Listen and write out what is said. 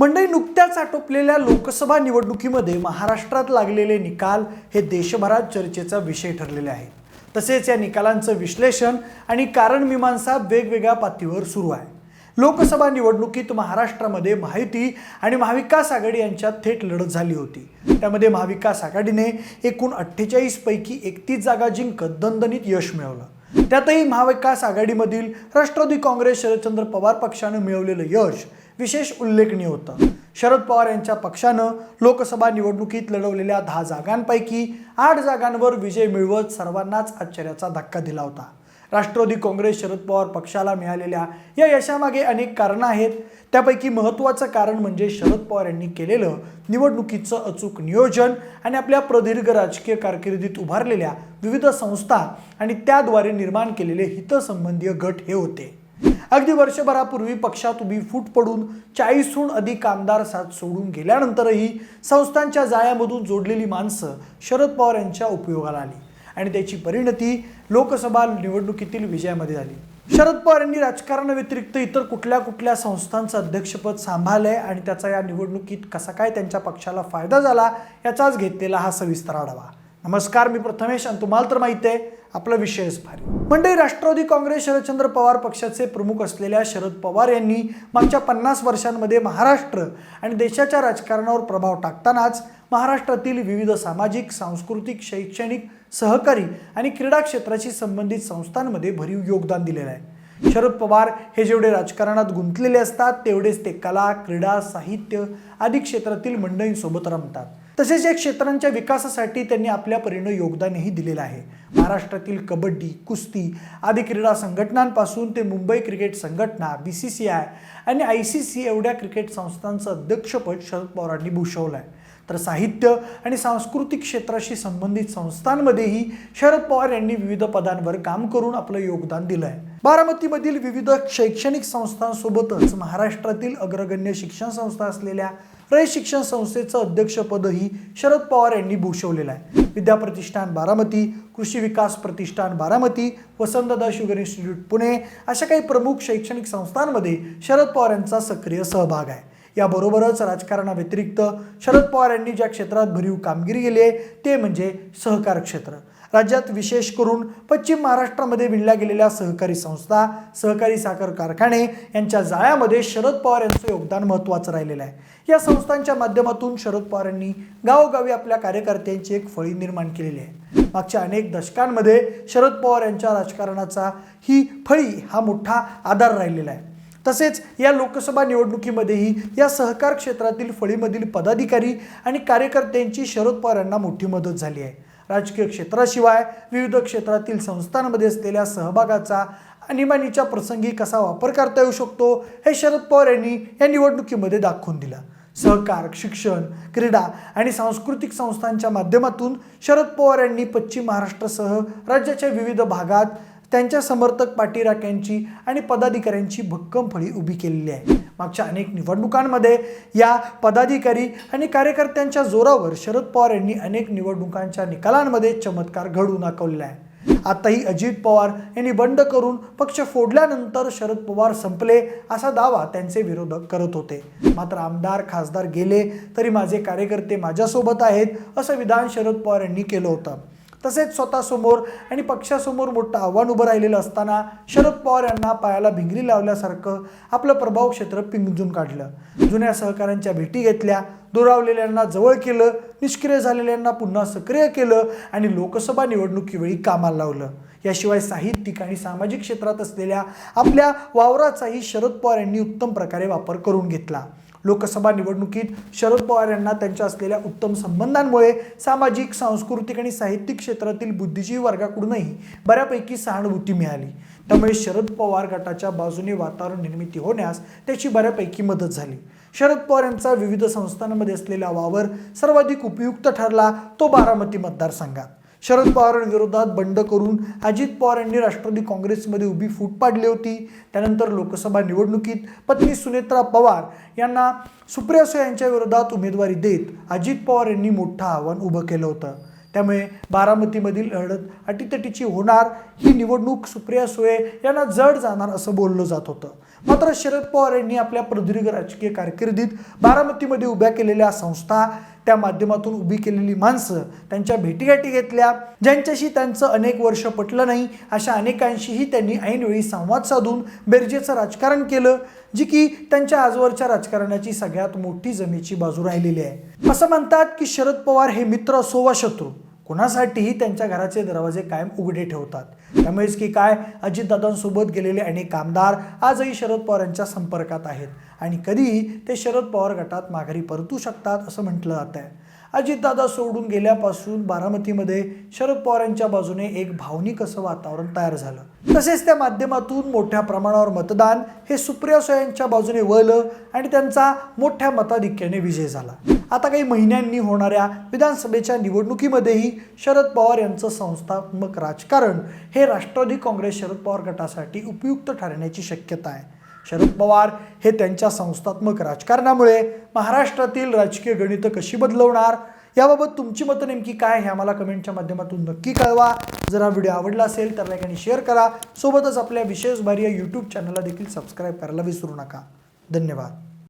मंडळी नुकत्याच आटोपलेल्या लोकसभा निवडणुकीमध्ये महाराष्ट्रात लागलेले निकाल हे देशभरात चर्चेचा विषय ठरलेले आहेत. तसेच या निकालांचं विश्लेषण आणि कारणमीमांसा वेगवेगळ्या पातळीवर सुरू आहे. लोकसभा निवडणुकीत महाराष्ट्रामध्ये माहिती आणि महाविकास आघाडी यांच्यात थेट लढत झाली होती. त्यामध्ये महाविकास आघाडीने एकूण अठ्ठेचाळीस पैकी एकतीस जागा जिंकत दणदणीत यश मिळवलं. त्यातही महाविकास आघाडीमधील राष्ट्रवादी काँग्रेस शरदचंद्र पवार पक्षानं मिळवलेलं यश विशेष उल्लेखनीय होतं. शरद पवार यांच्या पक्षानं लोकसभा निवडणुकीत लढवलेल्या दहा जागांपैकी आठ जागांवर विजय मिळवत सर्वांनाच आश्चर्याचा धक्का दिला होता. राष्ट्रवादी काँग्रेस शरद पवार पक्षाला मिळालेल्या या यशामागे अनेक कारणं आहेत. त्यापैकी महत्त्वाचं कारण म्हणजे शरद पवार यांनी केलेलं निवडणुकीचं अचूक नियोजन आणि आपल्या प्रदीर्घ राजकीय कारकिर्दीत उभारलेल्या विविध संस्था आणि त्याद्वारे निर्माण केलेले हितसंबंधीय गट हे होते. अगदी वर्षभरापूर्वी पक्षात उभी फूट पडून चाळीसहून अधिक आमदार साथ सोडून गेल्यानंतरही संस्थांच्या जाळ्यामधून जोडलेली माणसं शरद पवार यांच्या उपयोगाला आली. आणि त्याची परिणती लोकसभा निवडणुकीतील विजयामध्ये झाली. शरद पवार यांनी राजकारणाव्यतिरिक्त इतर कुठल्या कुठल्या संस्थांचं अध्यक्षपद सांभाळलंय आणि त्याचा या निवडणुकीत कसा काय त्यांच्या पक्षाला फायदा झाला याचाच घेतलेला हा सविस्तर आढावा. नमस्कार मी प्रथमेश आणि तुम्हाला तर माहिती आहे आपला विषयच भारी मंडळी राष्ट्रवादी काँग्रेस शरदचंद्र पवार पक्षाचे प्रमुख असलेल्या शरद पवार यांनी मागच्या पन्नास वर्षांमध्ये महाराष्ट्र आणि देशाच्या राजकारणावर प्रभाव टाकतानाच महाराष्ट्रातील विविध सामाजिक सांस्कृतिक शैक्षणिक सहकारी आणि क्रीडा क्षेत्राशी संबंधित संस्थांमध्ये भरीव योगदान दिलेलं आहे. शरद पवार हे जेवढे राजकारणात गुंतलेले असतात तेवढेच ते कला क्रीडा साहित्य आदी क्षेत्रातील मंडळींसोबत रमतात. तसेच या क्षेत्रांच्या विकासासाठी त्यांनी आपल्या परीनं योगदानही दिलेलं आहे. महाराष्ट्रातील कबड्डी कुस्ती आदी क्रीडा संघटनांपासून ते मुंबई क्रिकेट संघटना बी सी सी आय आणि आय सी सी एवढ्या क्रिकेट संस्थांचं अध्यक्षपद शरद पवारांनी भूषवलं आहे तर साहित्य आणि सांस्कृतिक क्षेत्राशी संबंधित संस्थांमध्येही शरद पवार यांनी विविध पदांवर काम करून आपलं योगदान दिलं आहे बारामतीमधील विविध शैक्षणिक संस्थांसोबतच महाराष्ट्रातील अग्रगण्य शिक्षण संस्था असलेल्या रय शिक्षण संस्थेचं अध्यक्षपदही शरद पवार यांनी भूषवलेलं आहे. विद्याप्रतिष्ठान बारामती कृषी विकास प्रतिष्ठान बारामती वसंतदा शुगर इन्स्टिट्यूट पुणे अशा काही प्रमुख शैक्षणिक संस्थांमध्ये शरद पवार यांचा सक्रिय सहभाग आहे. याबरोबरच राजकारणाव्यतिरिक्त शरद पवार यांनी ज्या क्षेत्रात भरीव कामगिरी केली आहे ते म्हणजे सहकार क्षेत्र. राज्यात विशेष करून पश्चिम महाराष्ट्रामध्ये विणल्या गेलेल्या सहकारी संस्था सहकारी साखर कारखाने यांच्या जाळ्यामध्ये शरद पवार यांचं योगदान महत्त्वाचं राहिलेलं आहे. या संस्थांच्या माध्यमातून शरद पवार यांनी गावोगावी आपल्या कार्यकर्त्यांची एक फळी निर्माण केलेली आहे. मागच्या अनेक दशकांमध्ये शरद पवार यांच्या राजकारणाचा ही फळी हा मोठा आधार राहिलेला आहे. तसेच या लोकसभा निवडणुकीमध्येही या सहकार क्षेत्रातील फळीमधील पदाधिकारी आणि कार्यकर्त्यांची शरद पवार यांना मोठी मदत झाली आहे. राजकीय क्षेत्राशिवाय विविध क्षेत्रातील संस्थांमध्ये असलेल्या सहभागाचा आणीबाणीच्या प्रसंगी कसा वापर करता येऊ शकतो हे शरद पवार यांनी या निवडणुकीमध्ये दाखवून दिलं. सहकार शिक्षण क्रीडा आणि सांस्कृतिक संस्थांच्या माध्यमातून शरद पवार यांनी पश्चिम महाराष्ट्रासह राज्याच्या विविध भागात त्यांच्या समर्थक पाठीराख्यांची आणि पदाधिकाऱ्यांची भक्कम फळी उभी केलेली आहे. मागच्या अनेक निवडणुकांमध्ये या पदाधिकारी आणि कार्यकर्त्यांच्या जोरावर शरद पवार यांनी अनेक निवडणुकांच्या निकालांमध्ये चमत्कार घडवून दाखवलेला आहे. आताही अजित पवार यांनी बंड करून पक्ष फोडल्यानंतर शरद पवार संपले असा दावा त्यांचे विरोधक करत होते. मात्र आमदार खासदार गेले तरी माझे कार्यकर्ते माझ्यासोबत आहेत असं विधान शरद पवार यांनी केलं होतं. तसेच स्वतःसमोर आणि पक्षासमोर मोठं आव्हान उभं राहिलेलं असताना शरद पवार यांना पायाला भिंगरी लावल्यासारखं आपलं प्रभाव क्षेत्र पिंजून काढलं. जुन्या सहकाऱ्यांच्या भेटी घेतल्या दुरावलेल्यांना जवळ केलं निष्क्रिय झालेल्यांना पुन्हा सक्रिय केलं आणि लोकसभा निवडणुकीवेळी कामाला लावलं. याशिवाय साहित्यिक आणि सामाजिक क्षेत्रात असलेल्या आपल्या वावराचाही शरद पवार यांनी उत्तम प्रकारे वापर करून घेतला. लोकसभा निवडणुकीत शरद पवार यांना त्यांच्या असलेल्या उत्तम संबंधांमुळे सामाजिक सांस्कृतिक आणि साहित्यिक क्षेत्रातील बुद्धिजीवी वर्गाकडूनही बऱ्यापैकी सहानुभूती मिळाली. त्यामुळे शरद पवार गटाच्या बाजूने वातावरण निर्मिती होण्यास त्याची बऱ्यापैकी मदत झाली. शरद पवार यांचा विविध संस्थांमध्ये असलेला वावर सर्वाधिक उपयुक्त ठरला तो बारामती मतदारसंघात. शरद पवारांविरोधात बंड करून अजित पवार यांनी राष्ट्रवादी काँग्रेसमध्ये उभी फूट पाडली होती. त्यानंतर लोकसभा निवडणुकीत पत्नी सुनेत्रा पवार यांना सुप्रिया सुळे यांच्या विरोधात उमेदवारी देत अजित पवार यांनी मोठं आव्हान उभं केलं होतं. त्यामुळे बारामतीमधील लढत अटीतटीची होणार ही निवडणूक सुप्रिया सुळे यांना जड जाणार असं बोललं जात होतं. मात्र शरद पवार यांनी आपल्या प्रदीर्घ राजकीय कारकिर्दीत बारामतीमध्ये उभ्या केलेल्या संस्था त्या माध्यमातून उभी केलेली माणसं त्यांच्या भेटीगाठी घेतल्या ज्यांच्याशी त्यांचं अनेक वर्ष पटलं नाही अशा अनेकांशीही त्यांनी ऐनवेळी संवाद साधून बेरजेचं राजकारण केलं जी की त्यांच्या आजवरच्या राजकारणाची सगळ्यात मोठी जमेची बाजू राहिलेली आहे. असं म्हणतात की शरद पवार हे मित्र असो वा शत्रू कोणासाठीही त्यांच्या घराचे दरवाजे कायम उघडे ठेवतात. त्यामुळेच की काय अजितदादांसोबत गेलेले अनेक आमदार आजही शरद पवार यांच्या संपर्कात आहेत. आणि कधीही ते शरद पवार गटात माघारी परतू शकतात असं म्हटलं जात आहे अजितदादा सोडून गेल्यापासून बारामतीमध्ये शरद पवारांच्या बाजूने एक भावनिक असं वातावरण तयार झालं. तसेच त्या माध्यमातून मोठ्या प्रमाणावर मतदान हे सुप्रिया सुळे यांच्या बाजूने वळलं आणि त्यांचा मोठ्या मताधिक्याने विजय झाला. आता काही महिन्यांनी होणाऱ्या विधानसभेच्या निवडणुकीमध्येही शरद पवार यांचं संस्थात्मक राजकारण हे राष्ट्रवादी काँग्रेस शरद पवार गटासाठी उपयुक्त ठरण्याची शक्यता आहे. शरद पवार हे त्यांच्या संस्थात्मक राजकारणामुळे महाराष्ट्रातील राजकीय गणितं कशी बदलवणार? याबाबत तुमची मतं नेमकी काय हे आम्हाला कमेंटच्या माध्यमातून नक्की कळवा. जर हा व्हिडिओ आवडला असेल तर लाईक आणि शेअर करा. सोबतच आपल्या विशेष भारी या यूट्यूब चॅनलला देखील सबस्क्राईब करायला विसरू नका. धन्यवाद.